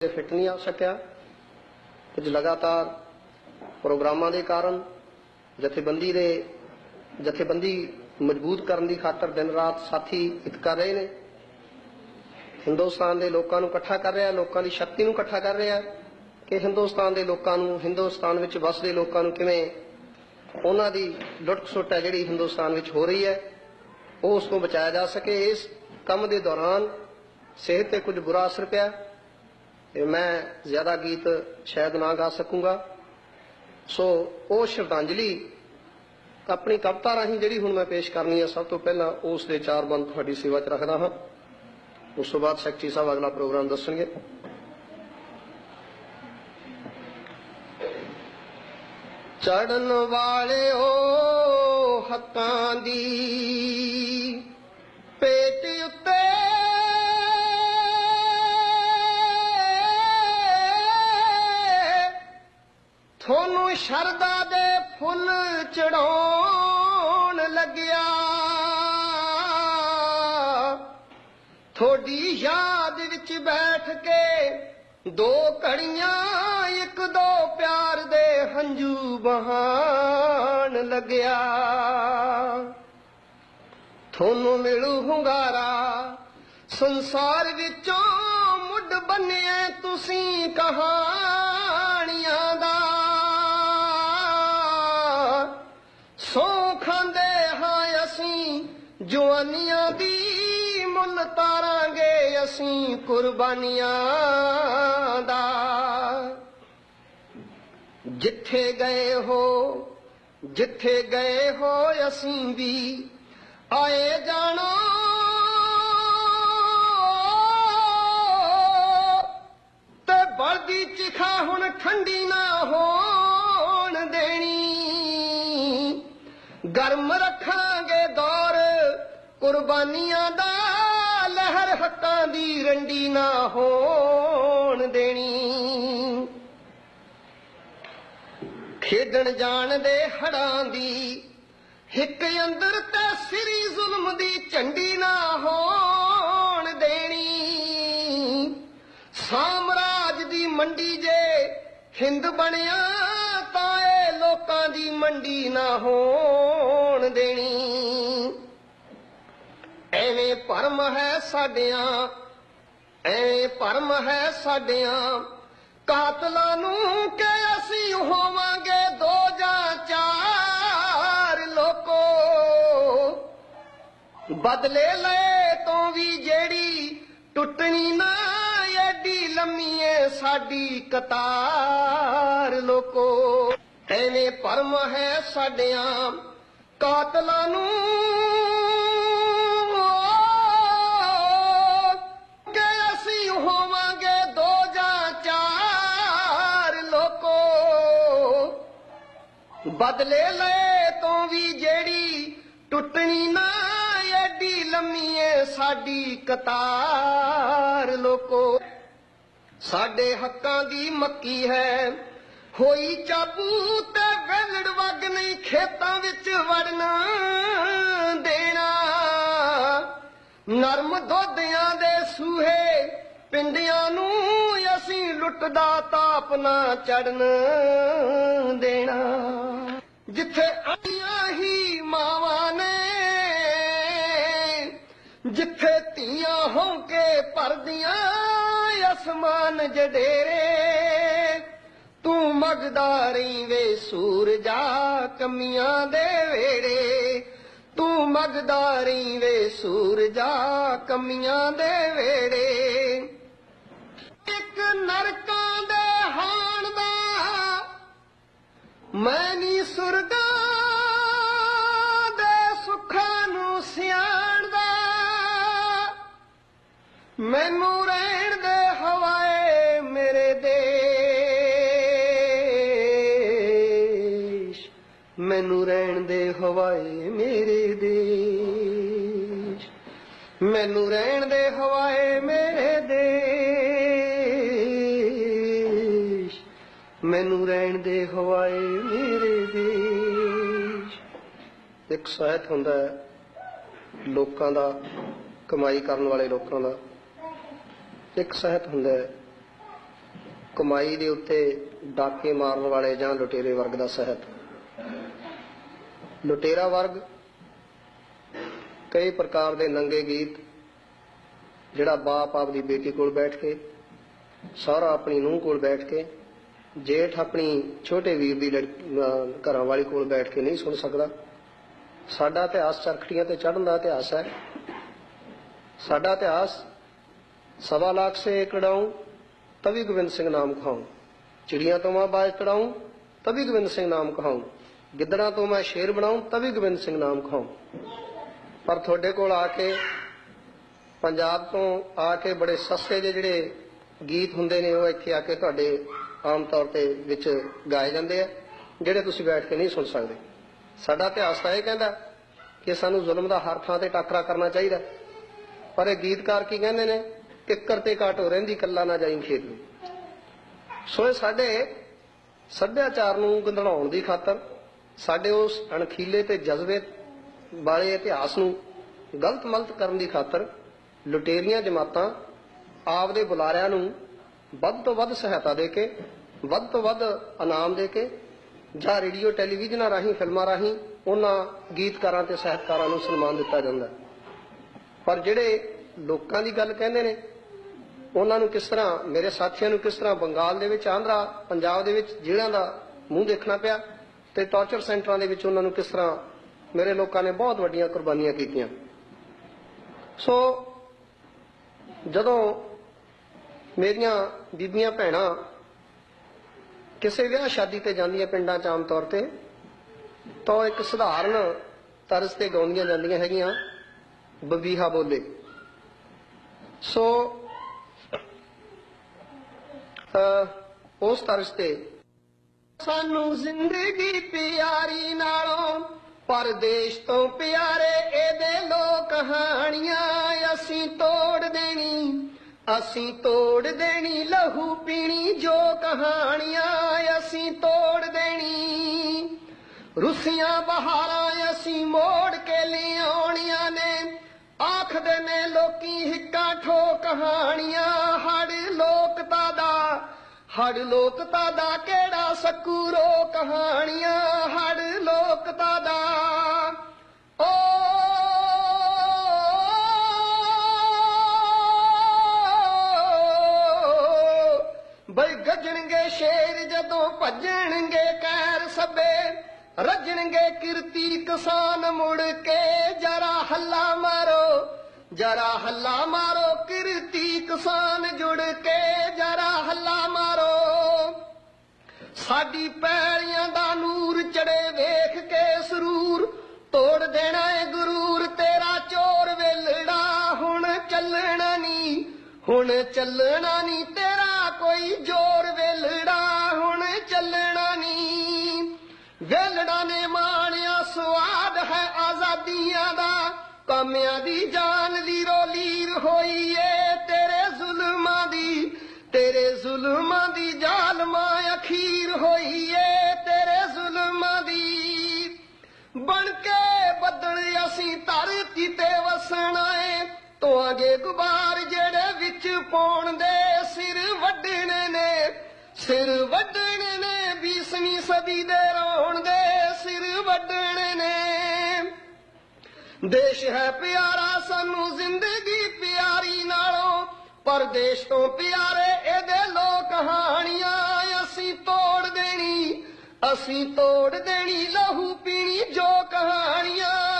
Fit ਨਹੀਂ ਆ ਸਕਿਆ। ਕੁਝ ਲਗਾਤਾਰ ਪ੍ਰੋਗਰਾਮਾਂ ਦੇ ਕਾਰਨ, ਜਥੇਬੰਦੀ ਦੇ, ਜਥੇਬੰਦੀ ਮਜ਼ਬੂਤ ਕਰਨ ਦੀ ਖਾਤਰ ਦਿਨ ਰਾਤ ਸਾਥੀ ਇੱਕ ਕਰ ਰਹੇ ਨੇ। ਹਿੰਦੁਸਤਾਨ ਦੇ ਲੋਕਾਂ ਨੂੰ ਇਕੱਠਾ ਕਰ ਰਿਹਾ, ਲੋਕਾਂ ਦੀ ਸ਼ਕਤੀ ਨੂੰ ਇਕੱਠਾ ਕਰ ਰਿਹਾ। ਕਿ ਹਿੰਦੁਸਤਾਨ ਦੇ ਲੋਕਾਂ ਨੂੰ, ਹਿੰਦੁਸਤਾਨ ਵਿੱਚ ਵਸਦੇ ਲੋਕਾਂ ਨੂੰ ਕਿਵੇਂ ਉਹਨਾਂ ਦੀ ਲੁੱਟ ਖਸੁੱਟ ਹੈ ਜਿਹੜੀ ਹਿੰਦੁਸਤਾਨ ਵਿੱਚ ਹੋ ਰਹੀ ਹੈ, ਉਹ ਉਸ ਤੋਂ ਬਚਾਇਆ ਜਾ ਸਕੇ। ਇਸ ਕੰਮ ਦੇ ਦੌਰਾਨ ਸਿਹਤ ਤੇ ਕੁਝ ਬੁਰਾ ਅਸਰ ਪਿਆ। ਮੈਂ ਜ਼ਿਆਦਾ ਗੀਤ ਸ਼ਾਇਦ ਨਾ ਗਾ ਸਕੂੰਗਾ। ਸੋ ਉਹ ਸ਼ਰਧਾਂਜਲੀ ਆਪਣੀ ਕਵਿਤਾ ਰਾਹੀਂ ਜਿਹੜੀ ਹੁਣ ਮੈਂ ਪੇਸ਼ ਕਰਨੀ ਹੈ ਸਭ ਤੋਂ ਪਹਿਲਾਂ ਉਸ ਦੇ ਚਾਰ ਬੰਦ ਤੁਹਾਡੀ ਸੇਵਾ 'ਚ ਰੱਖਦਾ ਹਾਂ। ਉਸ ਤੋਂ ਬਾਅਦ ਸੈਕਟਰੀ ਸਾਹਿਬ ਅਗਲਾ ਪ੍ਰੋਗਰਾਮ ਦੱਸਣਗੇ। ਚੜਨ ਵਾਲਿਓ ਹੱਕਾਂ ਦੀ ਸ਼ਰਦਾ ਦੇ ਫੁੱਲ ਚੜਾਉਣ ਲੱਗਿਆ। ਥੋੜੀ ਯਾਦ ਵਿੱਚ ਬੈਠ ਕੇ ਦੋ ਕੜੀਆਂ ਇੱਕ ਦੋ ਪਿਆਰ ਦੇ ਹੰਝੂ ਬਹਾਨ ਲੱਗਿਆ। ਤੁਹਾਨੂੰ ਮਿਲੂ ਹੁੰਗਾਰਾ, ਸੰਸਾਰ ਵਿੱਚੋਂ ਮੁੱਢ ਬੰਨਿਆ ਤੁਸੀਂ ਕਹਾ। ਜਵਾਨੀਆਂ ਦੀ ਮੁੱਲ ਤਾਰਾਂਗੇ ਅਸੀਂ ਕੁਰਬਾਨੀਆਂ ਦਾ। ਜਿੱਥੇ ਗਏ ਹੋ, ਜਿੱਥੇ ਗਏ ਹੋ ਅਸੀਂ ਵੀ ਆਏ ਜਾਣੋ। ਤੇ ਬਲਦੀ ਚਿਖਾ ਹੁਣ ਠੰਡੀ ਨਾ ਹੋਣ ਦੇਣੀ। ਗਰਮ ਰੱਖਾਂਗੇ ਕੁਰਬਾਨੀਆਂ ਦਾ ਲਹਿਰ ਹੱਕਾਂ ਦੀ ਰੰਡੀ ਨਾ ਹੋਣ ਦੇਣੀ। ਖੇਡਣ ਜਾਣ ਦੇ ਹੜਾਂ ਦੀ ਹਿੱਕ ਅੰਦਰ ਤੇ ਸ੍ਰੀ ਜ਼ੁਲਮ ਦੀ ਝੰਡੀ ਨਾ ਹੋਣ ਦੇਣੀ। ਸਾਮਰਾਜ ਦੀ ਮੰਡੀ ਜੇ ਹਿੰਦ ਬਣਿਆ ਤਾਂ ਇਹ ਲੋਕਾਂ ਦੀ ਮੰਡੀ ਨਾ ਹੋਣ ਦੇਣੀ। ਭਰਮ ਹੈ ਸਾਡਿਆਂ ਐਵੇਂ ਭਰਮ ਹੈ ਸਾਡਿਆਂ। ਕਾਤਲਾਂ ਨੂੰ ਕਿ ਅਸੀਂ ਹੋਵਾਂਗੇ ਦੋ ਜਾਂ ਚਾਰ ਲੋਕੋ। ਬਦਲੇ ਲੈ ਤੋਂ ਵੀ ਜਿਹੜੀ ਟੁੱਟਣੀ ਨਾ, ਐਡੀ ਲੰਮੀ ਏ ਸਾਡੀ ਕਤਾਰ ਲੋਕੋ। ਐਵੇਂ ਭਰਮ ਹੈ ਸਾਡਿਆਂ, ਕਾਤਲਾਂ ਨੂੰ ਬਦਲੇ ਲਏ ਤੋਂ ਵੀ ਜਿਹੜੀ ਟੁੱਟਣੀ ਨਾ ਐਡੀ ਲੰਮੀ ਸਾਡੀ ਕਤਾਰ ਲੋਕੋ। ਸਾਡੇ ਹੱਕਾਂ ਦੀ ਮੱਕੀ ਹੈ, ਹੋਈ ਚਾਬੂ ਤੇ ਵੇਲੜ ਵਗ ਨਹੀਂ ਖੇਤਾਂ ਵਿੱਚ ਵੜਨਾ ਦੇਣਾ। ਨਰਮ ਦੋਧਿਆਂ ਦੇ ਸੂਹੇ ਪਿੰਡਿਆਂ ਨੂੰ ਅਸੀਂ ਲੁੱਟਦਾ ਤਾਪ ਨਾ ਚੜਨ ਦੇਣਾ। ਜਿੱਥੇ ਆਈਆਂ ਹੀ ਮਾਵਾਂ ਨੇ, ਜਿੱਥੇ ਧੀਆਂ ਹੋ ਕੇ ਭਰਦੀਆਂ ਅਸਮਾਨ ਜਡੇਰੇ, ਤੂੰ ਮਗਦਾਰੀ ਵੇ ਸੂਰਜਾ ਕਮੀਆਂ ਦੇ ਵੇੜੇ। ਤੂੰ ਮਗਦਾਰੀ ਵੇ ਸੂਰਜਾ ਕਮੀਆਂ ਦੇ ਵੇੜੇ। ਮੈਂ ਨੀ ਸੁਰਗਾ ਦੇ ਸੁੱਖਾਂ ਨੂੰ ਸਿਆਣਦਾ ਮੈਨੂੰ ਰਹਿਣ ਦੇ ਹਵਾਏ ਮੇਰੇ ਦੇਸ਼ ਮੈਨੂੰ ਰਹਿਣ ਦੇ ਹਵਾਏ ਮੇਰੇ ਦੇਸ਼ ਮੈਨੂੰ ਰਹਿਣ ਦੇ ਹਵਾਏ ਮੇਰੇ ਮੈਨੂੰ ਰਹਿਣ ਦੇ ਹਵਾਏ ਮੇਰੇ ਦੇਸ਼। ਇੱਕ ਸਾਹਿਤ ਹੁੰਦਾ ਹੈ, ਲੋਕਾਂ ਦਾ, ਕਮਾਈ ਕਰਨ ਵਾਲੇ ਲੋਕਾਂ ਦਾ। ਇੱਕ ਸਾਹਿਤ ਹੁੰਦਾ ਹੈ, ਕਮਾਈ ਦੇ ਉੱਤੇ ਡਾਕੇ ਮਾਰਨ ਵਾਲੇ ਜਾਂ ਲੁਟੇਰੇ ਵਰਗ ਦਾ ਸਹਿਤ। ਲੁਟੇਰਾ ਵਰਗ ਕਈ ਪ੍ਰਕਾਰ ਦੇ ਨੰਗੇ ਗੀਤ, ਜਿਹੜਾ ਬਾਪ ਆਪਦੀ ਬੇਟੀ ਕੋਲ ਬੈਠ ਕੇ, ਸਾਰਾ ਆਪਣੀ ਨੂੰਹ ਕੋਲ ਬੈਠ ਕੇ ਜੇਠ ਆਪਣੀ ਛੋਟੇ ਵੀਰ ਦੀ ਘਰਾਂ ਵਾਲੀ ਕੋਲ ਬੈਠ ਕੇ ਨਹੀਂ ਸੁਣ ਸਕਦਾ। ਸਾਡਾ ਇਤਿਹਾਸ ਚਰਖੜੀਆਂ ਤੇ ਚੜਨ ਦਾ ਇਤਿਹਾਸ ਹੈ। ਸਾਡਾ ਇਤਿਹਾਸ ਸਵਾ ਲੱਖ ਸੇ ਕੜਾਉਂ ਤਵੀ ਗੋਬਿੰਦ ਸਿੰਘ ਨਾਮ ਕਹਾਉਂ। ਚਿੜੀਆਂ ਤੋਂ ਮੈਂ ਬਾਜ ਚੜਾਉਂ, ਤਵੀ ਗੋਬਿੰਦ ਸਿੰਘ ਨਾਮ ਕਹਾਉਂ। ਗਿੱਦੜਾਂ ਤੋਂ ਮੈਂ ਸ਼ੇਰ ਬਣਾਉਂ, ਤਵੀ ਗੋਬਿੰਦ ਸਿੰਘ ਨਾਮ ਕਹਾਉਂ। ਪਰ ਤੁਹਾਡੇ ਕੋਲ ਆ ਕੇ, ਪੰਜਾਬ ਤੋਂ ਆ ਕੇ ਬੜੇ ਸਸਤੇ ਦੇ ਜਿਹੜੇ ਗੀਤ ਹੁੰਦੇ ਨੇ, ਉਹ ਇੱਥੇ ਆ ਕੇ ਤੁਹਾਡੇ ਆਮ ਤੌਰ ਤੇ ਵਿੱਚ ਗਾਏ ਜਾਂਦੇ ਆ, ਜਿਹੜੇ ਤੁਸੀਂ ਬੈਠ ਕੇ ਨਹੀਂ ਸੁਣ ਸਕਦੇ। ਸਾਡਾ ਇਤਿਹਾਸ ਤਾਂ ਇਹ ਕਹਿੰਦਾ ਕਿ ਸਾਨੂੰ ਜ਼ੁਲਮ ਦਾ ਹਰ ਥਾਂ ਤੇ ਟਾਕਰਾ ਕਰਨਾ ਚਾਹੀਦਾ। ਪਰ ਇਹ ਗੀਤਕਾਰ ਕੀ ਕਹਿੰਦੇ ਨੇ? ਕਿੱਕਰ ਤੇ ਕਾਟੋ ਰਹਿੰਦੀ, ਕੱਲਾ ਨਾ ਜਾਈਂ ਖੇਤ ਨੂੰ। ਸੋ ਇਹ ਸਾਡੇ ਸੱਭਿਆਚਾਰ ਨੂੰ ਗੰਧੜਾਉਣ ਦੀ ਖਾਤਰ, ਸਾਡੇ ਉਸ ਅਣਖੀਲੇ ਤੇ ਜਜ਼ਬੇ ਵਾਲੇ ਇਤਿਹਾਸ ਨੂੰ ਗਲਤ ਮਲਤ ਕਰਨ ਦੀ ਖਾਤਰ, ਲੁਟੇਰੀਆਂ ਜਮਾਤਾਂ ਆਪਦੇ ਬੁਲਾਰਿਆਂ ਨੂੰ ਵੱਧ ਤੋਂ ਵੱਧ ਸਹਾਇਤਾ ਦੇ ਕੇ, ਵੱਧ ਤੋਂ ਵੱਧ ਇਨਾਮ ਦੇ ਕੇ, ਜਾਂ ਰੇਡੀਓ, ਟੈਲੀਵਿਜ਼ਨਾਂ ਰਾਹੀਂ, ਫਿਲਮਾਂ ਰਾਹੀਂ ਉਹਨਾਂ ਗੀਤਕਾਰਾਂ ਤੇ ਸਾਹਿਤਕਾਰਾਂ ਨੂੰ ਸਨਮਾਨ ਦਿੱਤਾ ਜਾਂਦਾ ਪਰ ਜਿਹੜੇ ਲੋਕਾਂ ਦੀ ਗੱਲ ਕਹਿੰਦੇ ਨੇ, ਉਹਨਾਂ ਨੂੰ ਕਿਸ ਤਰ੍ਹਾਂ, ਮੇਰੇ ਸਾਥੀਆਂ ਨੂੰ ਕਿਸ ਤਰ੍ਹਾਂ ਬੰਗਾਲ ਦੇ ਵਿੱਚ, ਆਂਧਰਾ, ਪੰਜਾਬ ਦੇ ਵਿੱਚ ਜੇਲ੍ਹਾਂ ਦਾ ਮੂੰਹ ਦੇਖਣਾ ਪਿਆ ਤੇ ਟਾਰਚਰ ਸੈਂਟਰਾਂ ਦੇ ਵਿੱਚ ਉਹਨਾਂ ਨੂੰ ਕਿਸ ਤਰ੍ਹਾਂ ਮੇਰੇ ਲੋਕਾਂ ਨੇ ਬਹੁਤ ਵੱਡੀਆਂ ਕੁਰਬਾਨੀਆਂ ਕੀਤੀਆਂ। ਸੋ ਜਦੋਂ ਮੇਰੀਆਂ ਬੀਬੀਆਂ ਭੈਣਾਂ ਕਿਸੇ ਵਿਆਹ ਸ਼ਾਦੀ ਤੇ ਜਾਂਦੀਆਂ ਪਿੰਡਾਂ 'ਚ ਆਮ ਤੌਰ ਤੇ ਤਾਂ ਇੱਕ ਸਧਾਰਨ ਤਰਜ਼ ਤੇ ਗਾਉਂਦੀਆਂ ਜਾਂਦੀਆਂ ਹੈਗੀਆਂ ਬਬੀਹਾ ਬੋਲੇ। ਸੋ ਅਹ, ਉਸ ਤਰਜ਼ ਤੇ ਸਾਨੂੰ ਜ਼ਿੰਦਗੀ ਪਿਆਰੀ ਨਾਲੋਂ ਪਰਦੇਸ਼ ਤੋਂ ਪਿਆਰੇ ਇਹਦੇ ਲੋਕ ਕਹਾਣੀਆਂ ਅਸੀਂ ਤੋੜ ਦੇਣੀ। ਅਸੀਂ ਤੋੜ ਦੇਣੀ ਲਹੂ ਪੀਣੀ ਜੋ ਕਹਾਣੀਆਂ ਅਸੀਂ ਤੋੜ ਦੇਣੀ। ਰੁੱਸੀਆਂ ਬਹਾਰਾਂ ਅਸੀਂ ਮੋੜ ਕੇ ਲਿਆਉਣੀਆਂ ਨੇ। ਆਖਦੇ ਨੇ ਲੋਕੀ ਹਿੱਕਾ ਠੋ ਕਹਾਣੀਆਂ। ਹੜ ਲੋਕਤਾ ਦਾ, ਹੜ ਲੋਕਤਾ ਦਾ ਕਿਹੜਾ ਸਕੂਰੋ ਕਹਾਣੀਆਂ। ਹੜ ਲੋਕਤਾ ਦਾ ਗੱਜਣਗੇ ਸ਼ੇਰ ਜਦੋਂ ਭੱਜਣਗੇ ਕੈਰ ਸਭੇ, ਰੱਜਣਗੇ ਕਿਰਤੀ ਕਿਸਾਨ ਮੁੜ ਕੇ, ਜਰਾ ਹੱਲਾ ਮਾਰੋ, ਜਰਾ ਹੱਲਾ ਮਾਰੋ, ਕਿਰਤੀ ਕਿਸਾਨ ਜੁੜ ਕੇ, ਜਰਾ ਹੱਲਾ ਮਾਰੋ। ਸਾਡੀ ਪੈਰੀਆਂ ਦਾ ਨੂਰ ਚੜੇ ਵੇਖ ਕੇ ਸਰੂਰ, ਤੋੜ ਦੇਣਾ ਏ ਗੁਰੂਰ, ਤੇਰਾ ਚੋਰ ਵੇਲੜਾ ਹੁਣ ਚੱਲਣਾ ਨਹੀਂ ਹੁਣ ਚੱਲਣਾ ਨਹੀਂ ਤੇਰਾ ਕੋਈ ਜੋਰ। ਕਾਮਿਆਂ ਦੀ ਜਾਨ ਦੀ ਲੀਰ ਹੋਈ ਏ ਤੇਰੇ ਜ਼ੁਲਮਾਂ ਦੀ, ਤੇਰੇ ਜ਼ੁਲਮਾਂ ਦੀ ਜ਼ਾਲਮਾਂ ਅਖੀਰ ਹੋਈ ਏ ਤੇਰੇ ਜ਼ੁਲਮਾਂ ਦੀ। ਬਣ ਕੇ ਬੱਦਲ ਅਸੀਂ ਧਰਤੀ ਤੇ ਵਸਣਾ ਏ ਤੋਆਂਗੇ ਗੁਬਾਰ ਜਿਹੜੇ ਵਿੱਚ ਪਾਉਣ ਦੇ ਸਿਰ ਵੱਢਣੇ ਨੇ, ਸਿਰ ਵੱਢਣੇ ਨੇ 20ਵੀਂ ਸਦੀ ਦੇ ਰੋਣ ਦੇ ਸਿਰ ਵੱਢਣੇ ਨੇ। ਦੇਸ਼ ਹੈ ਪਿਆਰਾ, ਸਾਨੂੰ ਜ਼ਿੰਦਗੀ ਪਿਆਰੀ ਨਾਲੋਂ। ਪਰਦੇਸ਼ ਤੋਂ ਪਿਆਰੇ ਇਹਦੇ ਲੋਕ ਕਹਾਣੀਆਂ ਅਸੀਂ ਤੋੜ ਦੇਣੀ, ਅਸੀਂ ਤੋੜ ਦੇਣੀ ਲਹੂ ਪੀਣੀ ਜੋ ਕਹਾਣੀਆਂ।